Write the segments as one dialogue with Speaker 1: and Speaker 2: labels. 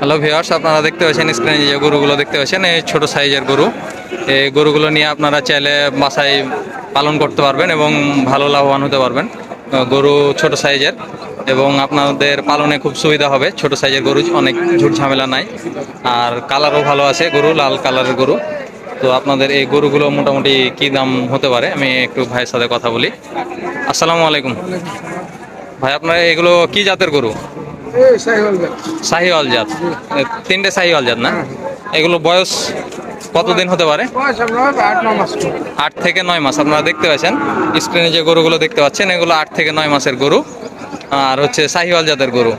Speaker 1: Hello viewers, আপনারা দেখতে পাচ্ছেন স্ক্রিনে যে গরুগুলো দেখতে পাচ্ছেন, এই ছোট সাইজের গরু। এই গরুগুলো নিয়ে আপনারা চাইলে বাসায় পালন করতে পারবেন এবং ভালো লাভবান হতে পারবেন। গরু ছোট সাইজের এবং আপনাদের পালনে খুব সুবিধা হবে। ছোট সাইজের গরু, অনেক ঝুট ঝামেলা নাই। আর কালারও ভালো আছে গরু, লাল কালারের গরু। তো আপনাদের এই গরুগুলো মোটামুটি কি দাম হতে পারে? আমি একটু ভাইয়ের সাথে কথা বলি। আসসালামু আলাইকুম। ভাই, আপনার এগুলো কি জাতের গরু?
Speaker 2: সাইকেল
Speaker 1: জাত। তিনটে শাহিওয়াল জাত না? এগুলো বয়স কতদিন হতে পারে?
Speaker 2: আট
Speaker 1: থেকে নয় মাস আপনারা দেখতে পাচ্ছেন। স্ক্রিনে যে গরুগুলো দেখতে পাচ্ছেন এগুলো আট থেকে নয় মাসের গরু। আর হচ্ছে শাহিওয়াল জাতের গরু।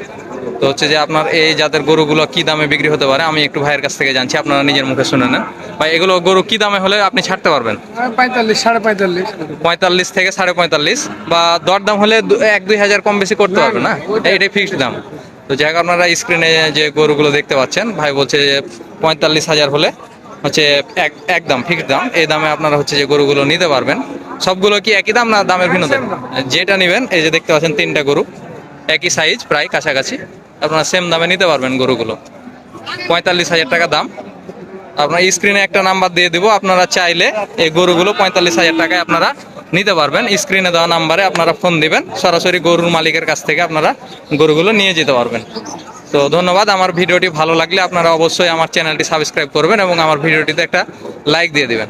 Speaker 1: তো হচ্ছে যে আপনার এই জাতের গরুগুলো কি দামে বিক্রি হতে পারে? আমি একটু ভাইয়ের কাছ থেকে জানছি আপনারা নিজের মুখে শুনে নেন। ভাই এগুলো গরু কি দামে হলে আপনি ছাড়তে পারবেন?
Speaker 2: পঁয়তাল্লিশ সাড়ে পঁয়তাল্লিশ।
Speaker 1: পঁয়তাল্লিশ থেকে সাড়ে পঁয়তাল্লিশ বা দরদাম হলে এক দুই হাজার কম বেশি করতে পারবে না এইটাই ফিক্সড দাম। তো যাই হোক আপনারা স্ক্রিনে যে গরুগুলো দেখতে পাচ্ছেন ভাই বলছে যে পঁয়তাল্লিশ হাজার হলে হচ্ছে এক একদম ফিক্সড দাম। এই দামে আপনারা হচ্ছে যে গরুগুলো নিতে পারবেন। সবগুলো কি একই দাম না দামের ভিন্ন ভিন্নতা? যেটা নেবেন এই যে দেখতে পাচ্ছেন তিনটা গরু একই সাইজ প্রায় কাছাকাছি। আপনারা সেম দামে নিতে পারবেন গরুগুলো। পঁয়তাল্লিশ হাজার টাকা দাম। আপনার স্ক্রিনে একটা নাম্বার দিয়ে দিব আপনারা চাইলে এই গরুগুলো পঁয়তাল্লিশ হাজার টাকায় আপনারা নিতে পারবেন। স্ক্রিনে দেওয়া নাম্বারে আপনারা ফোন দিবেন। সরাসরি গরুর মালিকের কাছ থেকে আপনারা গরুগুলো নিয়ে যেতে পারবেন। তো ধন্যবাদ। আমার ভিডিওটি ভালো লাগলে আপনারা অবশ্যই আমার চ্যানেলটি সাবস্ক্রাইব করবেন এবং আমার ভিডিওটিতে একটা লাইক দিয়ে দিবেন।